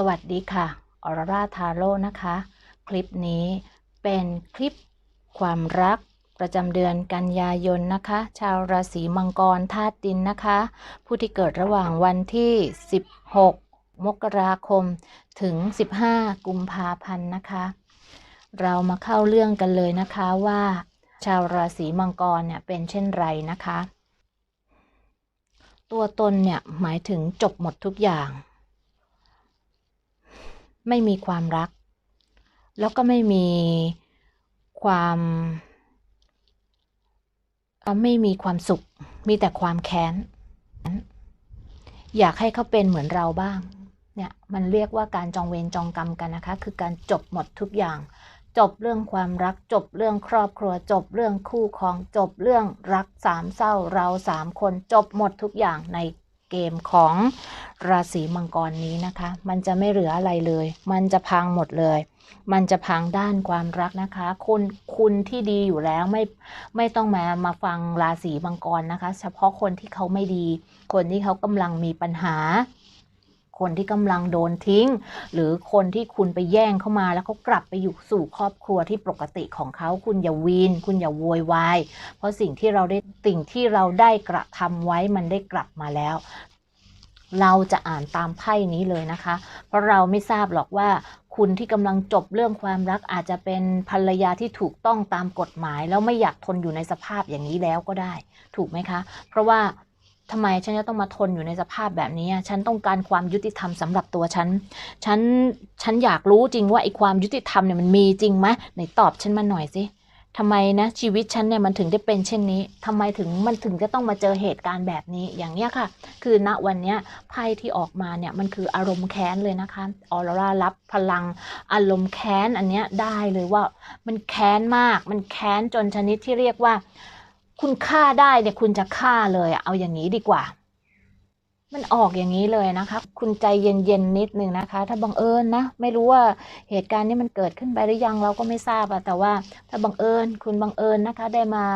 สวัสดีค่ะออร่ราทาโร่นะคะ คลิปนี้เป็นคลิปความรักประจำเดือนกันยายนนะคะ ชาวราศีมังกรธาตุดินนะคะ ผู้ที่เกิดระหว่างวันที่ 16 มกราคมถึง 15 กุมภาพันธ์นะคะ เรามาเข้าเรื่องกันเลยนะคะว่า ชาวราศีมังกรเนี่ยเป็นเช่นไรนะคะ ตัวตนเนี่ยหมายถึงจบหมดทุกอย่าง ไม่มีความรัก แล้วก็ไม่มีความไม่มีความสุข มีแต่ความแค้น อยากให้เขาเป็นเหมือนเราบ้าง เนี่ยมันเรียกว่าการจองเวรจองกรรมกันนะคะ คือการจบหมดทุกอย่าง จบเรื่องความรัก จบเรื่องครอบครัว จบเรื่องคู่ครอง จบเรื่องรักสามเศร้าเราสามคน จบหมดทุกอย่างใน เกมของราศีมังกรนี้นะคะ มันจะไม่เหลืออะไรเลย มันจะพังหมดเลย มันจะพังด้านความรักนะคะคุณคุณที่ดีอยู่แล้วไม่ไม่ต้องมามาฟังราศีมังกรนะคะ เฉพาะคนที่เขาไม่ดี คนที่เขากำลังมีปัญหา คนที่กำลังโดนทิ้ง หรือคนที่คุณไปแย่งเข้ามาแล้วเขากลับไปอยู่สู่ครอบครัวที่ปกติของเขาคุณอย่าวีน คุณอย่าโวยวายเพราะสิ่งที่เราได้สิ่งที่เราได้กระทำไว้มันได้กลับมาแล้ว เราจะอ่านตามไพ่นี้เลยนะคะ เพราะเราไม่ทราบหรอกว่าคุณที่กำลังจบเรื่องความรักอาจจะเป็นภรรยาที่ถูกต้องตามกฎหมาย แล้วไม่อยากทนอยู่ในสภาพอย่างนี้แล้วก็ได้ ถูกไหมคะ เพราะว่า ทำไมฉันจะต้องมาทนอยู่ในสภาพแบบนี้ ฉันต้องการความยุติธรรมสำหรับตัวฉัน ฉัน ฉันอยากรู้จริงว่าไอ้ความยุติธรรมเนี่ยมันมีจริงไหมไหนตอบฉันมาหน่อยสิทำไมนะชีวิตฉันเนี่ยมันถึงได้เป็นเช่นนี้ทำไมถึงมันถึงจะต้องมาเจอเหตุการณ์แบบนี้ อย่างเนี้ยค่ะ คือณวันเนี้ยไพ่ที่ออกมาเนี่ยมันคืออารมณ์แค้นเลยนะคะ ออร่ารับพลังอารมณ์แค้นอันเนี้ยได้เลยว่า มันแค้นมาก มันแค้นจนชนิดที่เรียกว่า คุณฆ่าได้เนี่ยคุณจะฆ่าเลยอะเอาอย่างนี้ดีกว่า มันออกอย่างนี้เลยนะคะ คุณใจเย็นๆนิดนึงนะคะ ถ้าบังเอิญนะ ไม่รู้ว่าเหตุการณ์นี้มันเกิดขึ้นไปหรือยังเราก็ไม่ทราบอะแต่ว่าถ้าบังเอิญคุณบังเอิญนะคะ ได้มา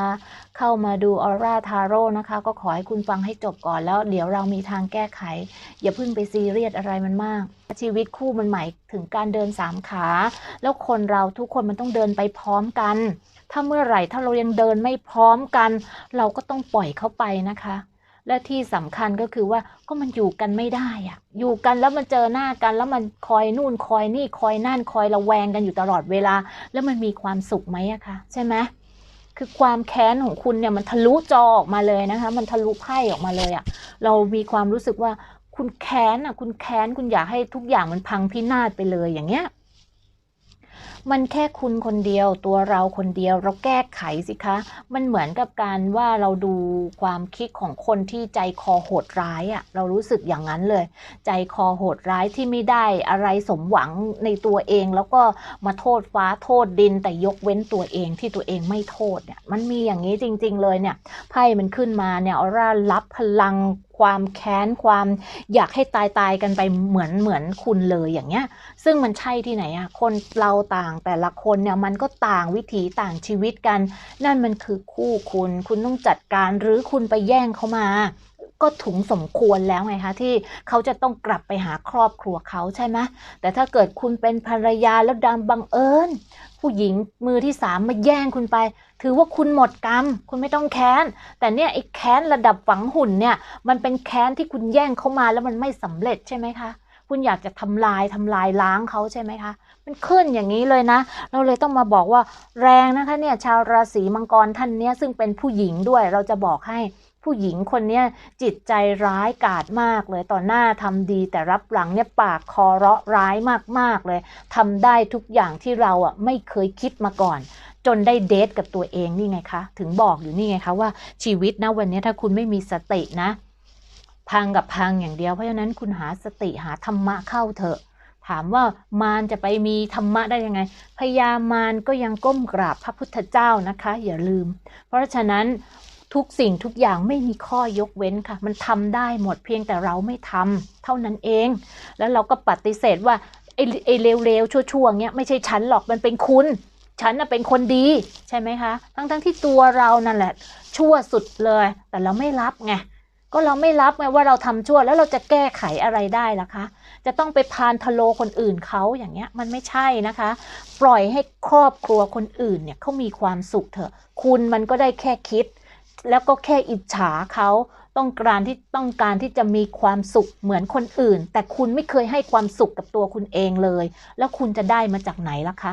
เข้ามาดูออร่าทาโร่นะคะ ก็ขอให้คุณฟังให้จบก่อนแล้ว เดี๋ยวเรามีทางแก้ไข อย่าเพิ่งไปซีเรียสอะไรมันมาก ชีวิตคู่มันหมายถึงการเดินสามขา แล้วคนเราทุกคนมันต้องเดินไปพร้อมกัน ถ้าเมื่อไหร่ถ้าเรายังเดินไม่พร้อมกัน เราก็ต้องปล่อยเขาไปนะคะ และที่สำคัญก็คือว่าก็มันอยู่กันไม่ได้อะอยู่กันแล้วมันเจอหน้ากัน แล้วมันคอยนู่นคอยนี่คอยนั่นคอยระแวงกันอยู่ตลอดเวลา แล้วมันมีความสุขไหมอะคะใช่ไหมคือความแค้นของคุณเนี่ยมันทะลุจอออกมาเลยนะคะ มันทะลุไพ่ออกมาเลยอะเรามีความรู้สึกว่าคุณแค้นอะคุณแค้นคุณอยากให้ทุกอย่างมันพังพินาศไปเลยอย่างเงี้ย มันแค่คุณคนเดียวตัวเราคนเดียวเราแก้ไขสิคะ มันเหมือนกับการว่าเราดูความคิดของคนที่ใจคอโหดร้ายอะ่ะเรารู้สึกอย่างนั้นเลย ใจคอโหดร้ายที่ไม่ได้อะไรสมหวังในตัวเอง แล้วก็มาโทษฟ้าโทษดิน แต่ยกเว้นตัวเองที่ตัวเองไม่โทษเนี่ยมันมีอย่างนี้จริง ๆ เลยเนี่ยไพ่มันขึ้นมาเนี่ยออร่ารับพลัง ความแค้นความอยากให้ตายตายกันไปเหมือนเหมือนคุณเลยอย่างเงี้ย ซึ่งมันใช่ที่ไหนอะคนเราต่างแต่ละคนเนี่ยมันก็ต่างวิถีต่างชีวิตกัน นั่นมันคือคู่คุณ คุณต้องจัดการหรือคุณไปแย่งเขามา ก็ถุงสมควรแล้วไงคะที่เขาจะต้องกลับไปหาครอบครัวเขาใช่ไหมแต่ถ้าเกิดคุณเป็นภรรยาแล้วดังบังเอิญผู้หญิงมือที่สามมาแย่งคุณไป ถือว่าคุณหมดกรรม คุณไม่ต้องแค้น แต่เนี่ยไอ้แค้นระดับฝังหุ่นเนี่ย มันเป็นแค้นที่คุณแย่งเขามาแล้วมันไม่สำเร็จใช่ไหมคะ คุณอยากจะทำลายทำลายล้างเขาใช่ไหมคะ มันขึ้นอย่างนี้เลยนะ เราเลยต้องมาบอกว่าแรงนะคะเนี่ยชาวราศีมังกรท่านเนี้ยซึ่งเป็นผู้หญิงด้วยเราจะบอกให้ ผู้หญิงคนนี้จิตใจร้ายกาจมากเลยต่อหน้าทำดีแต่รับหลังเนี่ยปากคอเราะร้ายมากๆเลยทำได้ทุกอย่างที่เราอะไม่เคยคิดมาก่อน จนได้เดทกับตัวเองนี่ไงคะ ถึงบอกอยู่นี่ไงคะว่าชีวิตนะวันนี้ถ้าคุณไม่มีสตินะ พังกับพังอย่างเดียวเพราะฉะนั้นคุณหาสติหาธรรมะเข้าเถอะถามว่ามารจะไปมีธรรมะได้ยังไงพญามารก็ยังก้มกราบพระพุทธเจ้านะคะ อย่าลืม เพราะฉะนั้น ทุกสิ่งทุกอย่างไม่มีข้อยกเว้นค่ะ มันทำได้หมดเพียงแต่เราไม่ทำเท่านั้นเอง แล้วเราก็ปฏิเสธว่าไอ้ไอ้เลวๆชั่วๆเงี้ยไม่ใช่ฉันหรอกมันเป็นคุณ ฉันน่ะเป็นคนดีใช่ไหมคะ ทั้งๆทที่ตัวเรานั่นแหละ ชั่วสุดเลย แต่เราไม่รับไงก็เราไม่รับไงว่าเราทำชั่วแล้วเราจะแก้ไขอะไรได้ล่ะคะ จะต้องไปพานทะโลคนอื่นเขาอย่างเงี้ยมันไม่ใช่นะคะ ปล่อยให้ครอบครัวคนอื่นเนี่ยเขามีความสุขเถอะ คุณมันก็ได้แค่คิด แล้วก็แค่อิจฉาเขาต้องการที่ต้องการที่จะมีความสุขเหมือนคนอื่น แต่คุณไม่เคยให้ความสุขกับตัวคุณเองเลย แล้วคุณจะได้มาจากไหนล่ะคะ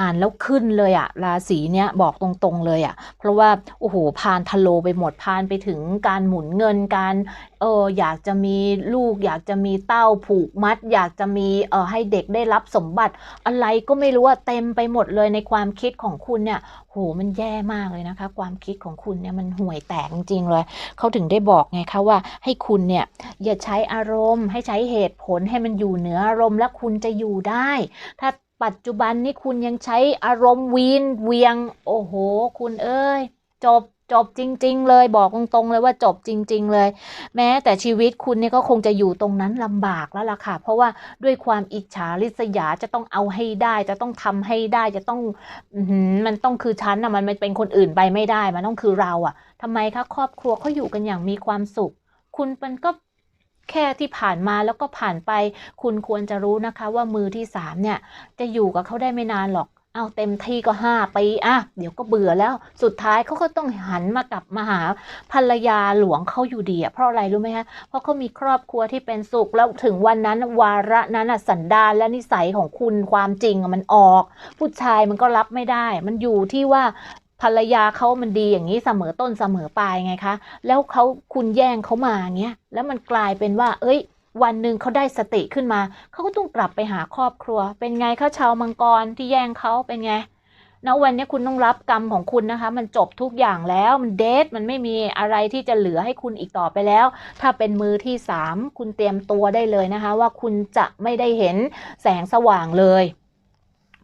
อ่านแล้วขึ้นเลยอะราศีเนี้ยบอกตรงๆเลยอะเพราะว่าโอ้โหพานทะโลไปหมดพานไปถึงการหมุนเงินการเอออยากจะมีลูก อยากจะมีเต้าผูกมัด อยากจะมีเออให้เด็กได้รับสมบัติ อะไรก็ไม่รู้ว่าเต็มไปหมดเลยในความคิดของคุณเนี่ยโหมันแย่มากเลยนะคะ ความคิดของคุณเนี่ยมันห่วยแตกจริงเลยเขาถึงได้บอกไงคะว่าให้คุณเนี่ยอย่าใช้อารมณ์ ให้ใช้เหตุผลให้มันอยู่เหนืออารมณ์แล้วคุณจะอยู่ได้ ถ้า ปัจจุบันนี้คุณยังใช้อารมณ์วีนเวียง โอ้โห คุณเอ้ย จบจบจริง ๆ เลยบอกตรงๆเลยว่าจบจริง ๆ เลย แม้แต่ชีวิตคุณเนี่ยก็คงจะอยู่ตรงนั้นลำบากแล้วล่ะค่ะ เพราะว่าด้วยความอิจฉาริษยาจะต้องเอาให้ได้ จะต้องทำให้ได้จะต้องมันต้องคือฉันอะมันไม่เป็นคนอื่นไปไม่ได้ มันต้องคือเราอะทำไมคะครอบครัวเขาอยู่กันอย่างมีความสุข คุณมันก็ แค่ที่ผ่านมาแล้วก็ผ่านไป คุณควรจะรู้นะคะว่ามือที่สามเนี่ย จะอยู่กับเขาได้ไม่นานหรอกเอาเต็มที่ก็ห้าปีอะเดี๋ยวก็เบื่อแล้ว สุดท้ายเขาก็ต้องหันมากลับมาหาภรรยาหลวงเขาอยู่ดีอะเพราะอะไรรู้ไหมคะเพราะเขามีครอบครัวที่เป็นสุขแล้วถึงวันนั้นวาระนั้นอะสันดานและนิสัยของคุณความจริงมันออก ผู้ชายมันก็รับไม่ได้ มันอยู่ที่ว่า ภรรยาเขามันดีอย่างนี้เสมอต้นเสมอปลายไงคะ แล้วเขาคุณแย่งเขามาเงี้ย แล้วมันกลายเป็นว่า เอ้ย วันหนึ่งเขาได้สติขึ้นมา เขาก็ต้องกลับไปหาครอบครัว เป็นไงคะชาวมังกรที่แย่งเขาเป็นไงณวันนี้คุณต้องรับกรรมของคุณนะคะ มันจบทุกอย่างแล้วมันเดทมันไม่มีอะไรที่จะเหลือให้คุณอีกต่อไปแล้ว ถ้าเป็นมือที่สามคุณเตรียมตัวได้เลยนะคะ ว่าคุณจะไม่ได้เห็นแสงสว่างเลย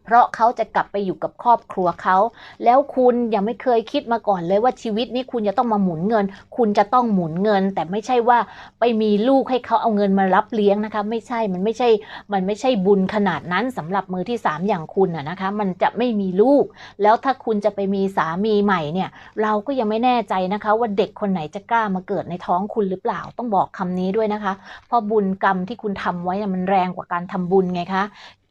เพราะเขาจะกลับไปอยู่กับครอบครัวเขา แล้วคุณยังไม่เคยคิดมาก่อนเลยว่าชีวิตนี้คุณจะต้องมาหมุนเงิน คุณจะต้องหมุนเงิน แต่ไม่ใช่ว่าไปมีลูกให้เขาเอาเงินมารับเลี้ยงนะคะ ไม่ใช่มันไม่ใช่ มันไม่ใช่บุญขนาดนั้นสำหรับมือที่สามอย่างคุณอะนะคะ มันจะไม่มีลูก แล้วถ้าคุณจะไปมีสามีใหม่เนี่ย เราก็ยังไม่แน่ใจนะคะ ว่าเด็กคนไหนจะกล้ามาเกิดในท้องคุณหรือเปล่าต้องบอกคำนี้ด้วยนะคะ เพราะบุญกรรมที่คุณทำไว้มันแรงกว่าการทำบุญไงคะ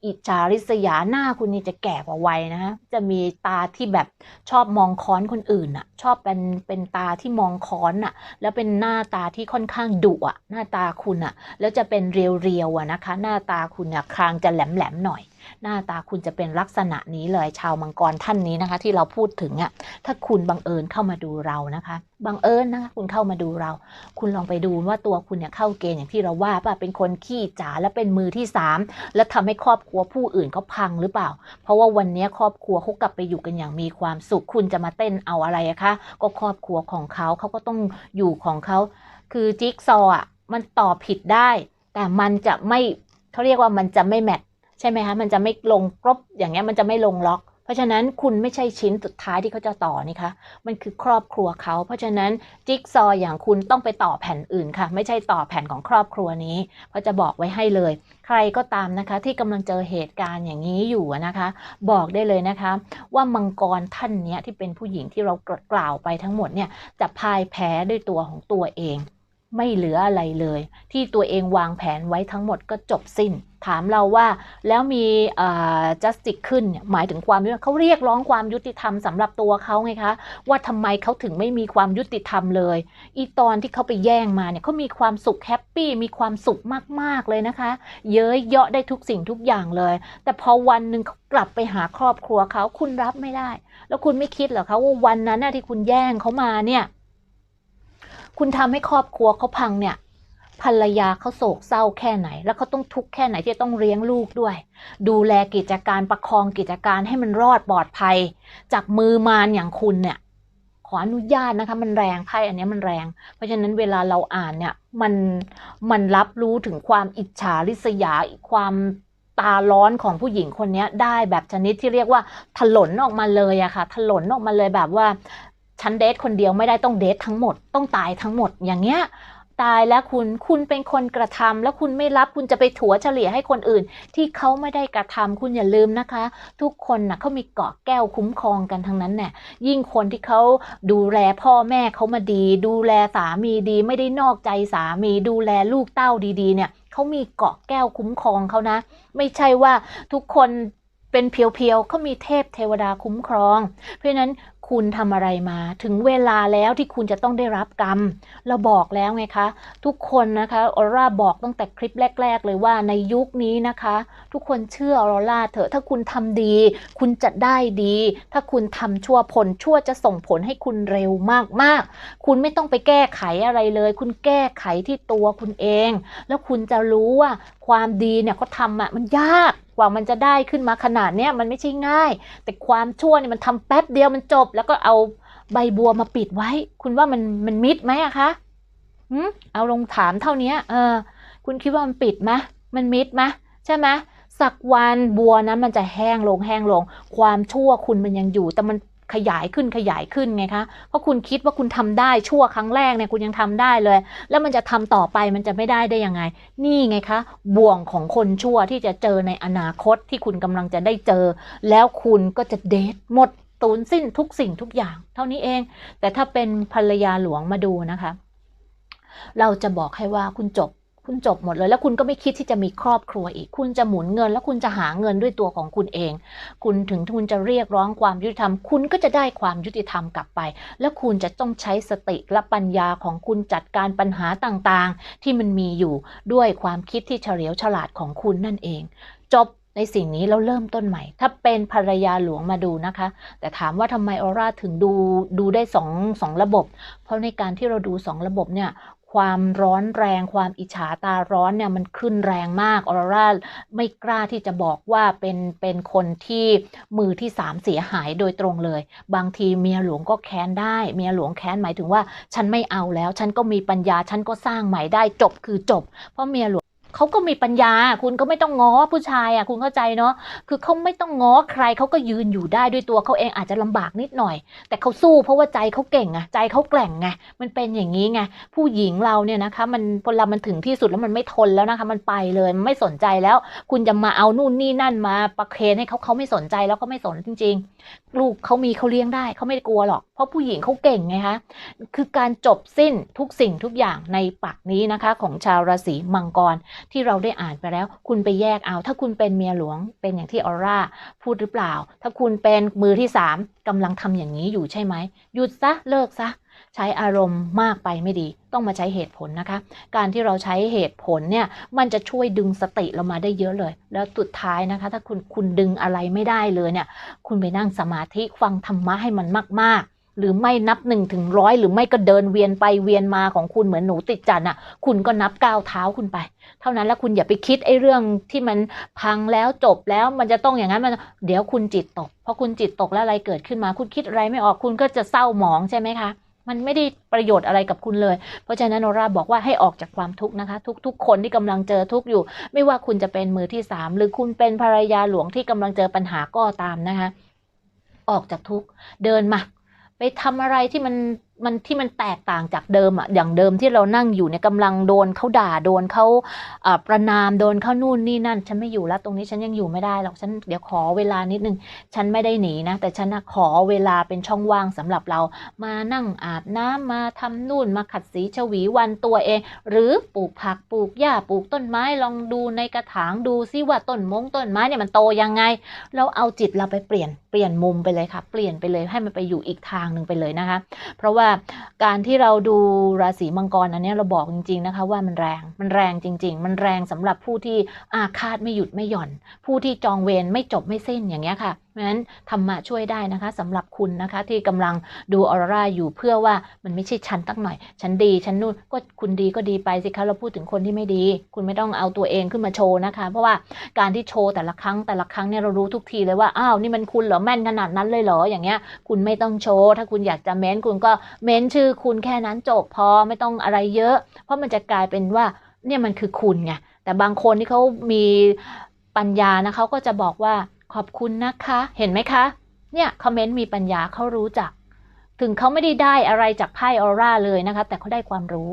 อิจฉาริษยาหน้าคุณนี่จะแก่กว่าวัยนะฮะจะมีตาที่แบบชอบมองค้อนคนอื่นอะชอบเป็นเป็นตาที่มองค้อนอะแล้วเป็นหน้าตาที่ค่อนข้างดุอะหน้าตาคุณอะแล้วจะเป็นเรียวๆอะนะคะ หน้าตาคุณอะคางจะแหลมๆหน่อย หน้าตาคุณจะเป็นลักษณะนี้เลยชาวมังกรท่านนี้นะคะ ที่เราพูดถึงอะถ้าคุณบังเอิญเข้ามาดูเรานะคะบังเอิญนะคะคุณเข้ามาดูเรา คุณลองไปดูว่าตัวคุณเนี่ยเข้าเกณฑ์อย่างที่เราว่าป่ะเป็นคนขี้จ๋าและเป็นมือที่สามแล้วทำให้ครอบครัวผู้อื่นเขาพังหรือเปล่า เพราะว่าวันนี้ครอบครัวเขากลับไปอยู่กันอย่างมีความสุข คุณจะมาเต้นเอาอะไรอะคะ ก็ครอบครัวของเขาเขาก็ต้องอยู่ของเขา คือจิ๊กซอว์อะมันต่อผิดได้ แต่มันจะไม่เขาเรียกว่ามันจะไม่แมท ใช่ไหมคะมันจะไม่ลงครบอย่างเงี้ยมันจะไม่ลงล็อก เพราะฉะนั้นคุณไม่ใช่ชิ้นสุดท้ายที่เขาจะต่อนี่คะมันคือครอบครัวเขา เพราะฉะนั้นจิ๊กซออย่างคุณต้องไปต่อแผ่นอื่นค่ะ ไม่ใช่ต่อแผ่นของครอบครัวนี้เพราะจะบอกไว้ให้เลย ใครก็ตามนะคะที่กำลังเจอเหตุการณ์อย่างนี้อยู่นะคะ บอกได้เลยนะคะ ว่ามังกรท่านเนี้ยที่เป็นผู้หญิงที่เรากล่าวไปทั้งหมดเนี่ยจะพ่ายแพ้ด้วยตัวของตัวเอง ไม่เหลืออะไรเลย ที่ตัวเองวางแผนไว้ทั้งหมดก็จบสิ้น ถามเราว่าแล้วมีจัสติกขึ้นหมายถึงความยุติธรรมเขาเรียกร้องความยุติธรรมสำหรับตัวเขาไงคะ ว่าทำไมเขาถึงไม่มีความยุติธรรมเลย อีตอนที่เขาไปแย่งมาเนี่ยเขามีความสุขแฮปปี้มีความสุขมากๆเลยนะคะ เย้ยเยาะได้ทุกสิ่งทุกอย่างเลย แต่พอวันหนึ่งเขากลับไปหาครอบครัวเขาคุณรับไม่ได้ แล้วคุณไม่คิดเหรอคะว่าวันนั้นที่คุณแย่งเขามาเนี่ย คุณทำให้ครอบครัวเขาพังเนี่ยภรรยาเขาโศกเศร้าแค่ไหน แล้วเขาต้องทุกข์แค่ไหนที่ต้องเลี้ยงลูกด้วย ดูแลกิจการประคองกิจการให้มันรอดปลอดภัย จากมือมารอย่างคุณเนี่ย ขออนุญาตนะคะ มันแรงไพ่อันนี้มันแรง เพราะฉะนั้นเวลาเราอ่านเนี่ยมันมันรับรู้ถึงความอิจฉาริษยาความตาร้อนของผู้หญิงคนนี้ได้แบบชนิดที่เรียกว่าถลนออกมาเลยอะค่ะถลนออกมาเลยแบบว่า ฉันเดทคนเดียวไม่ได้ต้องเดททั้งหมด ต้องตายทั้งหมดอย่างเงี้ยตายแล้วคุณคุณเป็นคนกระทำแล้วคุณไม่รับคุณจะไปถัวเฉลี่ยให้คนอื่น ที่เขาไม่ได้กระทำคุณอย่าลืมนะคะ ทุกคนนะเขามีเกาะแก้วคุ้มครองกันทั้งนั้นเนี่ยยิ่งคนที่เขาดูแลพ่อแม่เขามาดี ดูแลสามีดี ไม่ได้นอกใจสามี ดูแลลูกเต้าดีๆ เนี่ยเขามีเกาะแก้วคุ้มครองเขานะ ไม่ใช่ว่าทุกคนเป็นเพียวๆเขามีเทพเทวดาคุ้มครอง เพราะนั้น คุณทำอะไรมา ถึงเวลาแล้วที่คุณจะต้องได้รับกรรม เราบอกแล้วไงคะ ทุกคนนะคะออร่าบอกตั้งแต่คลิปแรก ๆ เลยว่าในยุคนี้นะคะ ทุกคนเชื่อออร่าเถอะถ้าคุณทำดี คุณจะได้ดี ถ้าคุณทำชั่วผลชั่วจะส่งผลให้คุณเร็วมากๆ คุณไม่ต้องไปแก้ไขอะไรเลย คุณแก้ไขที่ตัวคุณเอง แล้วคุณจะรู้ว่าความดีเนี่ยเขาทำอะมันยาก กว่ามันจะได้ขึ้นมาขนาดเนี้ยมันไม่ใช่ง่าย แต่ความชั่วเนี่ยมันทำแป๊บเดียวมันจบ แล้วก็เอาใบบัวมาปิดไว้ คุณว่ามันมันมิดไหมอะคะหืมเอาลงถามเท่านี้เออ คุณคิดว่ามันปิดไหมมันมิดไหมใช่ไหมสักวันบัวนั้นมันจะแห้งลงแห้งลง ความชั่วคุณมันยังอยู่ แต่มัน ขยายขึ้นขยายขึ้นไงคะเพราะคุณคิดว่าคุณทำได้ชั่วครั้งแรกเนี่ยคุณยังทำได้เลย แล้วมันจะทำต่อไปมันจะไม่ได้ได้ยังไง นี่ไงคะบ่วงของคนชั่วที่จะเจอในอนาคตที่คุณกำลังจะได้เจอ แล้วคุณก็จะเดทหมดตูนสิ้นทุกสิ่งทุกอย่าง เท่านี้เอง แต่ถ้าเป็นภรรยาหลวงมาดูนะคะ เราจะบอกให้ว่าคุณจบ คุณจบหมดเลย แล้วคุณก็ไม่คิดที่จะมีครอบครัวอีก คุณจะหมุนเงิน แล้วคุณจะหาเงินด้วยตัวของคุณเอง คุณถึงคุณจะเรียกร้องความยุติธรรม คุณก็จะได้ความยุติธรรมกลับไป แล้วคุณจะต้องใช้สติและปัญญาของคุณจัดการปัญหาต่างๆ ที่มันมีอยู่ด้วยความคิดที่เฉลียวฉลาดของคุณนั่นเอง จบในสิ่งนี้แล้วเริ่มต้นใหม่ ถ้าเป็นภรรยาหลวงมาดูนะคะ แต่ถามว่าทำไมออร่าถึงดูดูได้สองสองระบบ เพราะในการที่เราดูสองระบบเนี่ย ความร้อนแรง ความอิจฉาตาร้อนเนี่ยมันขึ้นแรงมากออร่าไม่กล้าที่จะบอกว่าเป็นเป็นคนที่มือที่สามเสียหายโดยตรงเลย บางทีเมียหลวงก็แค้นได้ เมียหลวงแค้นหมายถึงว่า ฉันไม่เอาแล้ว ฉันก็มีปัญญาฉันก็สร้างใหม่ได้จบคือจบ เพราะเมียหลวง เขาก็มีปัญญา คุณก็ไม่ต้องง้อผู้ชายอะคุณเข้าใจเนาะคือเขาไม่ต้องง้อใครเขาก็ยืนอยู่ได้ด้วยตัวเขาเองอาจจะลำบากนิดหน่อย แต่เขาสู้เพราะว่าใจเขาเก่งไงใจเขาแกร่งไงมันเป็นอย่างนี้ไงผู้หญิงเราเนี่ยนะคะมันพอเรามันถึงที่สุดแล้วมันไม่ทนแล้วนะคะ มันไปเลยมันไม่สนใจแล้ว คุณจะมาเอานู่นนี่นั่นมาประเคนให้เขาเขาไม่สนใจแล้วเขาไม่สนจริง ๆ ลูกเขามีเขาเลี้ยงได้เขาไม่กลัวหรอก เพราะผู้หญิงเขาเก่งไงคะคือการจบสิ้นทุกสิ่งทุกอย่างในปักนี้นะคะ ของชาวราศีมังกรที่เราได้อ่านไปแล้ว คุณไปแยกเอา ถ้าคุณเป็นเมียหลวงเป็นอย่างที่ออร่าพูดหรือเปล่า ถ้าคุณเป็นมือที่สามกำลังทำอย่างนี้อยู่ใช่ไหมหยุดซะเลิกซะใช้อารมณ์มากไปไม่ดี ต้องมาใช้เหตุผลนะคะ การที่เราใช้เหตุผลเนี่ย มันจะช่วยดึงสติเรามาได้เยอะเลย แล้วสุดท้ายนะคะ ถ้าคุณคุณดึงอะไรไม่ได้เลยเนี่ย คุณไปนั่งสมาธิฟังธรรมะให้มันมาก ๆ หรือไม่นับหนึ่งถึงร้อยหรือไม่ก็เดินเวียนไปเวียนมาของคุณเหมือนหนูติดจันอะ คุณก็นับก้าวเท้าคุณไป เท่านั้นแล้วคุณอย่าไปคิดไอ้เรื่องที่มันพังแล้วจบแล้วมันจะต้องอย่างนั้นมันเดี๋ยวคุณจิตตกพอคุณจิตตกแล้วอะไรเกิดขึ้นมา คุณคิดอะไรไม่ออกคุณก็จะเศร้าหมองใช่ไหมคะมันไม่ได้ประโยชน์อะไรกับคุณเลย เพราะฉะนั้นโนราบอกว่าให้ออกจากความทุกข์นะคะ ทุกๆ คนที่กำลังเจอทุกข์อยู่ ไม่ว่าคุณจะเป็นมือที่สามหรือคุณเป็นภรรยาหลวงที่กำลังเจอปัญหาก็ตามนะคะ ออกจากทุกข์เดินมา ทำอะไรที่มันมันที่มันแตกต่างจากเดิมอะอย่างเดิมที่เรานั่งอยู่เนี่ยกำลังโดนเขาด่าโดนเขาประนามโดนเขานู่นนี่นั่น ฉันไม่อยู่แล้ว ตรงนี้ฉันยังอยู่ไม่ได้หรอกฉันเดี๋ยวขอเวลานิดนึง ฉันไม่ได้หนีนะ แต่ฉันขอเวลาเป็นช่องว่างสำหรับเรา มานั่งอาบน้ำมาทำนู่นมาขัดสีชวีวันตัวเอง หรือปลูกผักปลูกหญ้าปลูกต้นไม้ลองดูในกระถางดูซิว่าต้นมงต้นไม้เนี่ยมันโตยังไง เราเอาจิตเราไปเปลี่ยนเปลี่ยนมุมไปเลยค่ะ เปลี่ยนไปเลยให้มันไปอยู่อีกทางหนึ่งไปเลยนะคะ เพราะว่าการที่เราดูราศีมังกรอันนี้เราบอกจริงๆนะคะว่ามันแรงมันแรงจริง ๆ มันแรงสำหรับผู้ที่อาฆาตไม่หยุดไม่หย่อน ผู้ที่จองเวรไม่จบไม่สิ้นอย่างเงี้ยค่ะ เพราะฉะนั้นธรรมะช่วยได้นะคะสำหรับคุณนะคะที่กำลังดูออร่าอยู่เพื่อว่ามันไม่ใช่ฉันตั้งหน่อยฉันดีฉันนู่นก็คุณดีก็ดีไปสิคะเราพูดถึงคนที่ไม่ดี คุณไม่ต้องเอาตัวเองขึ้นมาโชว์นะคะ เพราะว่าการที่โชว์แต่ละครั้งแต่ละครั้งเนี่ยเรารู้ทุกทีเลยว่าอ้าวนี่มันคุณเหรอแม่นขนาดนั้นเลยเหรออย่างเงี้ย คุณไม่ต้องโชว์ถ้าคุณอยากจะเม้นคุณก็เม้นชื่อคุณแค่นั้นจบพอไม่ต้องอะไรเยอะ เพราะมันจะกลายเป็นว่าเนี่ยมันคือคุณไงแต่บางคนที่เขามีปัญญานะเขาก็จะบอกว่า ขอบคุณนะคะ เห็นไหมคะ เนี่ยคอมเมนต์มีปัญญาเขารู้จัก ถึงเขาไม่ได้ได้อะไรจากไพ่ออร่าเลยนะคะ แต่เขาได้ความรู้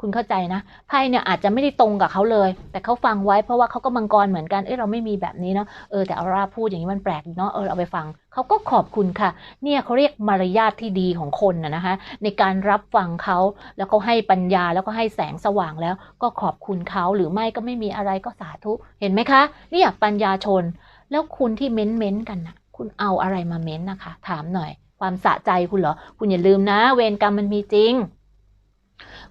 คุณเข้าใจนะไพ่เนี่ยอาจจะไม่ได้ตรงกับเขาเลย แต่เขาฟังไว้เพราะว่าเขาก็มังกรเหมือนกันเอ้ยเราไม่มีแบบนี้เนาะเออแต่ออร่าพูดอย่างนี้มันแปลกเนาะเออเอาไปฟังเขาก็ขอบคุณค่ะ เนี่ยเขาเรียกมารยาทที่ดีของคนนะนะคะ ในการรับฟังเขาแล้วเขาให้ปัญญาแล้วก็ให้แสงสว่างแล้ว ก็ขอบคุณเขาหรือไม่ก็ไม่มีอะไรก็สาธุเห็นไหมคะ เนี่ยปัญญาชน แล้วคุณที่เม้นเม้นกันนะคุณเอาอะไรมาเม้นนะคะ ถามหน่อย ความสะใจคุณเหรอ คุณอย่าลืมนะ เวรกรรมมันมีจริง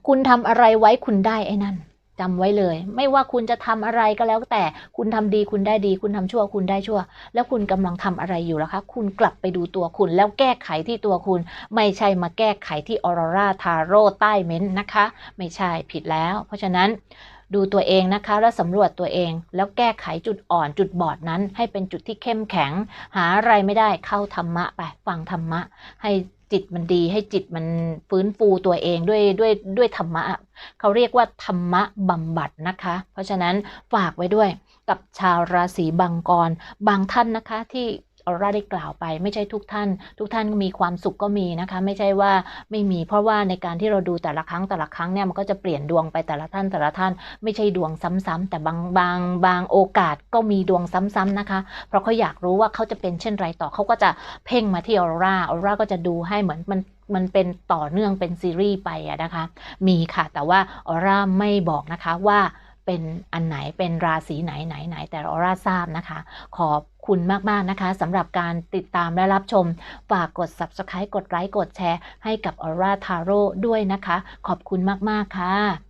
คุณทำอะไรไว้คุณได้ไอ้นั่นจำไว้เลย ไม่ว่าคุณจะทำอะไรก็แล้วแต่ คุณทำดีคุณได้ดี คุณทำชั่วคุณได้ชั่ว แล้วคุณกำลังทำอะไรอยู่ล่ะคะ คุณกลับไปดูตัวคุณแล้วแก้ไขที่ตัวคุณ ไม่ใช่มาแก้ไขที่ออรราทาโร่ใต้เม้นท์นะคะ ไม่ใช่ผิดแล้ว เพราะฉะนั้น ดูตัวเองนะคะ แล้วสำรวจตัวเอง แล้วแก้ไขจุดอ่อนจุดบอดนั้น ให้เป็นจุดที่เข้มแข็ง หาอะไรไม่ได้เข้าธรรมะไปฟังธรรมะ ให้จิตมันดี ให้จิตมันฟื้นฟูตัวเองด้วยด้วยด้วยธรรมะเขาเรียกว่าธรรมะบำบัดนะคะ เพราะฉะนั้นฝากไว้ด้วยกับชาวราศีบังกรบางท่านนะคะที่ ออร่าได้กล่าวไป ไม่ใช่ทุกท่าน ทุกท่านมีความสุขก็มีนะคะ ไม่ใช่ว่าไม่มี เพราะว่าในการที่เราดูแต่ละครั้งแต่ละครั้งเนี่ยมันก็จะเปลี่ยนดวงไปแต่ละท่านแต่ละท่าน ไม่ใช่ดวงซ้ำๆแต่บางบางบางโอกาสก็มีดวงซ้ำๆนะคะ เพราะเขาอยากรู้ว่าเขาจะเป็นเช่นไรต่อเขาก็จะเพ่งมาที่ออร่าออร่าก็จะดูให้เหมือนมันมันเป็นต่อเนื่องเป็นซีรีส์ไปอะนะคะ มีค่ะ แต่ว่าออร่าไม่บอกนะคะว่า เป็นอันไหนเป็นราศีไหนไหนไหนแต่ออร่าทราบนะคะ ขอบคุณมากๆนะคะสำหรับการติดตามและรับชม ฝากกด subscribe กดไลค์กดแชร์ให้กับออร่าทาโร่ด้วยนะคะ ขอบคุณมากๆค่ะ